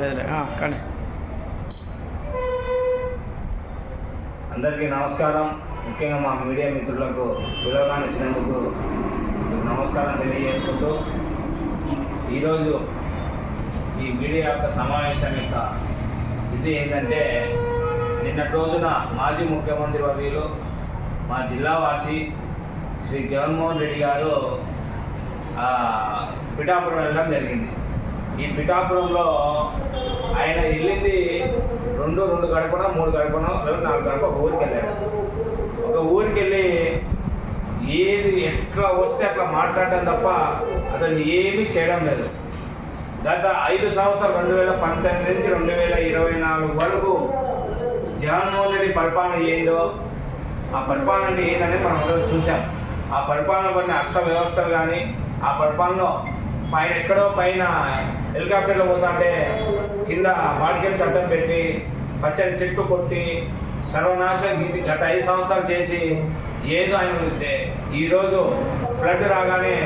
లేదులే కానీ. అందరికీ నమస్కారం. ముఖ్యంగా మా మీడియా మిత్రులకు విలోకాన్ని ఇచ్చినందుకు నమస్కారం తెలియజేసుకుంటూ ఈరోజు ఈ మీడియా యొక్క సమావేశం యొక్క ఇది ఏంటంటే నిన్నటి రోజున మాజీ ముఖ్యమంత్రి వర్యులు మా జిల్లావాసి శ్రీ జగన్మోహన్ రెడ్డి గారు పిఠాపురం వెళ్ళడం జరిగింది. ఈ పిఠాపురంలో ఆయన వెళ్ళింది రెండు రెండు గడపన మూడు గడపన లేదా నాలుగు గడప ఒక ఊరికి వెళ్ళాడు. ఒక ఊరికి వెళ్ళి ఏది ఎట్లా వస్తే అట్లా మాట్లాడడం తప్ప అతను ఏమీ చేయడం లేదు. గత ఐదు సంవత్సరాలు రెండు వేల పంతొమ్మిది నుంచి రెండు వేల ఇరవై నాలుగు వరకు జగన్మోహన్ రెడ్డి పరిపాలన ఏందో ఆ పరిపాలన అంటే ఏందని మనం అందరం చూసాం ఆ పరిపాలన పడిన అస్త వ్యవస్థలు కానీ ఆ పరిపాలనలో పైన ఎక్కడో పైన హెలికాప్టర్లో పోతుంటే కింద బాటికెళ్ళి చట్టం పెట్టి పచ్చని చెట్టు కొట్టి సర్వనాశనం గీతి గత ఐదు సంవత్సరాలు చేసి ఏదో ఆయన ఉంటే ఈరోజు ఫ్లడ్ రాగానే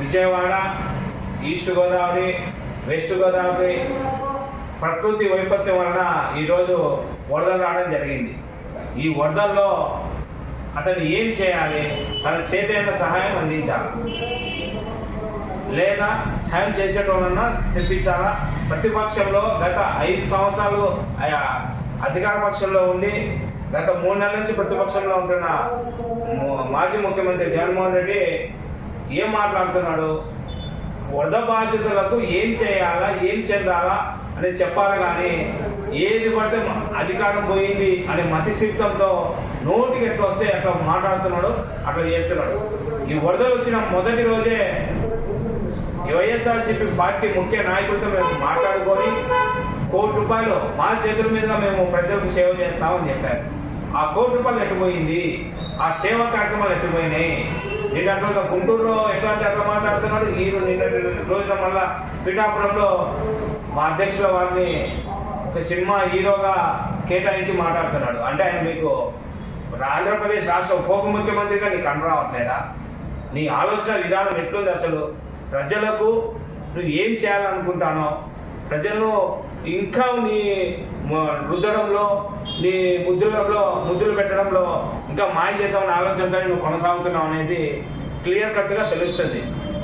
విజయవాడ ఈస్ట్ గోదావరి వెస్ట్ గోదావరి ప్రకృతి వైపత్యం వలన ఈరోజు వరదలు రావడం జరిగింది. ఈ వరదల్లో అతను ఏం చేయాలి? తన చేతైన సహాయం అందించాలి. లేదా సాయం చేసేటోళ్ళన్నా తెప్పించాలా? ప్రతిపక్షంలో గత ఐదు సంవత్సరాలు ఆయా అధికార పక్షంలో ఉండి గత మూడు నెలల నుంచి ప్రతిపక్షంలో ఉంటున్న మాజీ ముఖ్యమంత్రి జగన్మోహన్ రెడ్డి ఏం మాట్లాడుతున్నాడు? వరద బాధితులకు ఏం చేయాలా? ఏం చెందాలా? అనేది చెప్పాలి కానీ ఏది పడితే అధికారం పోయింది అనే మతిశక్తంతో నోటికి ఎట్లా వస్తే అట్లా మాట్లాడుతున్నాడు అట్లా చేస్తున్నాడు. ఈ వరదలు వచ్చిన మొదటి రోజే వైఎస్ఆర్సీపీ పార్టీ ముఖ్య నాయకులతో మేము మాట్లాడుకొని కోటి రూపాయలు మా చేతుల మీద మేము ప్రజలకు సేవ చేస్తామని చెప్పారు. ఆ కోటి రూపాయలు ఎట్టుపోయింది ఆ సేవా కార్యక్రమాలు ఎట్టుపోయినాయి నిన్నటి రోజున గుంటూరులో ఎట్లాంటి అట్లా మాట్లాడుతున్నాడు? ఈ నిన్న నిన్నటి రోజున మళ్ళా పిఠాపురంలో మా అధ్యక్షుల వారిని ఒక సినిమా హీరోగా కేటాయించి మాట్లాడుతున్నాడు. అంటే ఆయన మీకు ఆంధ్రప్రదేశ్ రాష్ట్ర ఉప ముఖ్యమంత్రిగా నీకు కనరావట్లేదా నీ ఆలోచన విధానం ఎట్లుంది అసలు? ప్రజలకు నువ్వు ఏం చేయాలనుకుంటానో ప్రజలను ఇంకా నీ రుద్దడంలో నీ ముద్దులలో ముద్దులు పెట్టడంలో ఇంకా మాయ చేద్దామని ఆలోచనతో నువ్వు కొనసాగుతున్నావు అనేది క్లియర్ కట్గా తెలుస్తుంది.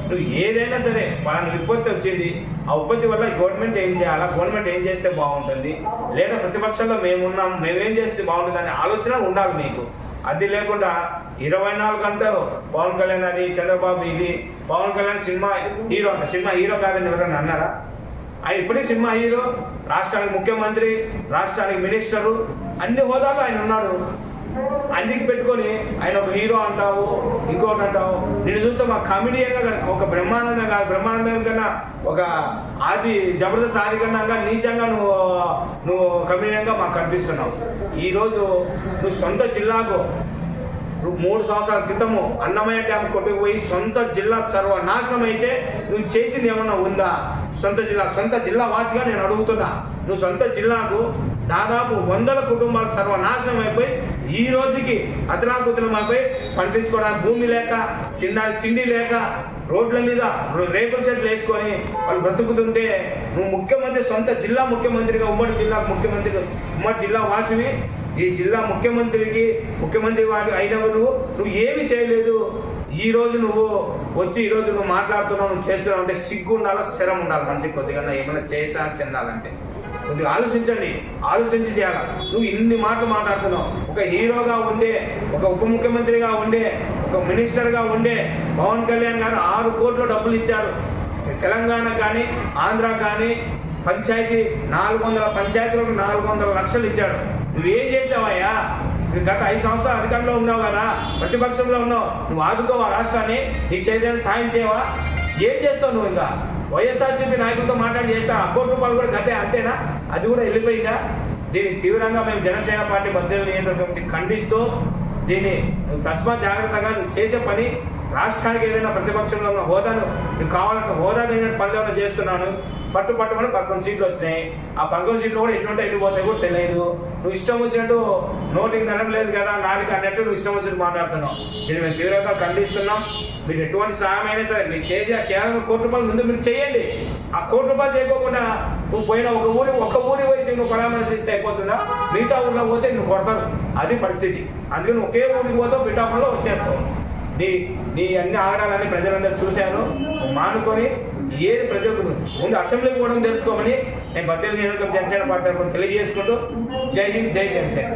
నువ్వు ఏదైనా సరే వాళ్ళని విపత్తి వచ్చింది ఆ విపత్తి వల్ల గవర్నమెంట్ ఏం చేయాలా గవర్నమెంట్ ఏం చేస్తే బాగుంటుంది? లేదా ప్రతిపక్షంలో మేమున్నాం మేమేం చేస్తే బాగుంటుంది అనే ఆలోచన ఉండాలి మీకు అది లేకుండా ఇరవై నాలుగు గంటలు పవన్ కళ్యాణ్ అది చంద్రబాబు ఇది Pawan Kalyan cinema hero cinema hero కాదని ఎవరైనా అన్నారా? ఆయన ఇప్పుడే సినిమా హీరో రాష్ట్రానికి ముఖ్యమంత్రి రాష్ట్రానికి మినిస్టరు అన్ని హోదాల్లో ఆయన ఉన్నాడు అందుకు పెట్టుకొని ఆయన ఒక హీరో అంటావు ఇంకోటి అంటావు. నేను చూస్తే మా కామెడియన్గా ఒక బ్రహ్మానందం కాదు బ్రహ్మానందం కన్నా ఒక ఆది జబర్దస్త్ ఆది కన్నా నీచంగా నువ్వు నువ్వు కమెడియన్గా మాకు కనిపిస్తున్నావు. ఈరోజు నువ్వు సొంత జిల్లాకు నువ్వు మూడు సంవత్సరాల క్రితము అన్నమయ్య డ్యామ్ కొట్టుకుపోయి సొంత జిల్లా సర్వనాశనం అయితే నువ్వు చేసింది ఏమన్నా ఉందా? సొంత జిల్లా సొంత జిల్లా వాసిగా నేను అడుగుతున్నా. నువ్వు సొంత జిల్లాకు దాదాపు వందల కుటుంబాలు సర్వనాశనం అయిపోయి ఈ రోజుకి అతలాకుతలం అయిపోయి పండించుకోవడానికి భూమి లేక తినడానికి తిండి లేక రోడ్ల మీద రేకుల చెట్లు వేసుకొని వాళ్ళు బ్రతుకుతుంటే నువ్వు ముఖ్యమంత్రి సొంత జిల్లా ముఖ్యమంత్రిగా ఉమ్మడి జిల్లా ముఖ్యమంత్రిగా ఉమ్మడి జిల్లా వాసివి. ఈ జిల్లా ముఖ్యమంత్రికి ముఖ్యమంత్రి వాడు అయినప్పుడు నువ్వు ఏమి చేయలేదు. ఈ రోజు నువ్వు వచ్చి ఈ రోజు నువ్వు మాట్లాడుతున్నావు నువ్వు చేస్తున్నావు అంటే సిగ్గు ఉండాలా శరం ఉండాలి మనిషికి కొద్దిగా ఏమైనా చేసా చెందాలంటే? కొద్దిగా ఆలోచించండి ఆలోచించి చేయాలి? నువ్వు ఇన్ని మాటలు మాట్లాడుతున్నావు ఒక హీరోగా ఉండే ఒక ఉప ముఖ్యమంత్రిగా ఉండే ఒక మినిస్టర్గా ఉండే పవన్ కళ్యాణ్ గారు ఆరు కోట్ల డబ్బులు ఇచ్చాడు. తెలంగాణ కానీ ఆంధ్ర కానీ పంచాయతీ నాలుగు వందల పంచాయతీలకు నాలుగు వందల లక్షలు ఇచ్చాడు. నువ్వేం చేసావయ్యా? గత ఐదు సంవత్సరాలు అధికారంలో ఉన్నావు కదా ప్రతిపక్షంలో ఉన్నావు నువ్వు ఆదుకోవా రాష్ట్రాన్ని? నీ చేతిని సాయం చేయవా? ఏం చేస్తావు నువ్వు ఇంకా? వైఎస్ఆర్సీపీ నాయకులతో మాట్లాడి చేస్తా కోటి రూపాయలు కూడా గతే అంతేనా? అది కూడా వెళ్ళిపోయిందా? దీన్ని తీవ్రంగా మేము జనసేన పార్టీ మధ్య నియంత్రణ నుంచి ఖండిస్తూ దీన్ని తస్మా జాగ్రత్తగా నువ్వు చేసే పని రాష్ట్రానికి ఏదైనా ప్రతిపక్షంలో ఉన్న హోదాను నేను కావాలంటే హోదా లేని పనులు ఏమైనా చేస్తున్నాను. పట్టు పట్టుమని పదకొండు సీట్లు వచ్చినాయి. ఆ పదకొండు సీట్లు కూడా ఎన్ని ఉంటాయి ఎన్ని పోతాయి కూడా తెలియదు. నువ్వు ఇష్టం వచ్చినట్టు నోటికి ధనం లేదు కదా నాలుగు అన్నట్టు నువ్వు ఇష్టం వచ్చినట్టు మాట్లాడుతున్నావు. దీన్ని మేము తీవ్రంగా ఖండిస్తున్నాం. మీరు ఎటువంటి సహాయం అయినా సరే మీరు చేసి ఆ చేయాలని కోటి రూపాయలు ముందు మీరు చేయండి. ఆ కోటి రూపాయలు చేయకోకుండా నువ్వు పోయిన ఒక ఊరి ఒక ఊరి పోయి నువ్వు పరామర్శిస్తే అయిపోతుందా? మిగతా ఊర్లో పోతే నువ్వు కొడతారు. అది పరిస్థితి. అందుకని ఒకే ఊరికి పోతావు పిఠాపురంలో వచ్చేస్తావు. నీ నీ అన్ని ఆడాలని ప్రజలందరూ చూశాను. మానుకొని ఏది ప్రజలకు ముందు అసెంబ్లీకి కూడా తెలుసుకోమని నేను బద్దెల నియోజకవర్గం జనసేన పార్టీ తెలియజేసుకుంటూ జై హింద్ జై జనసేన.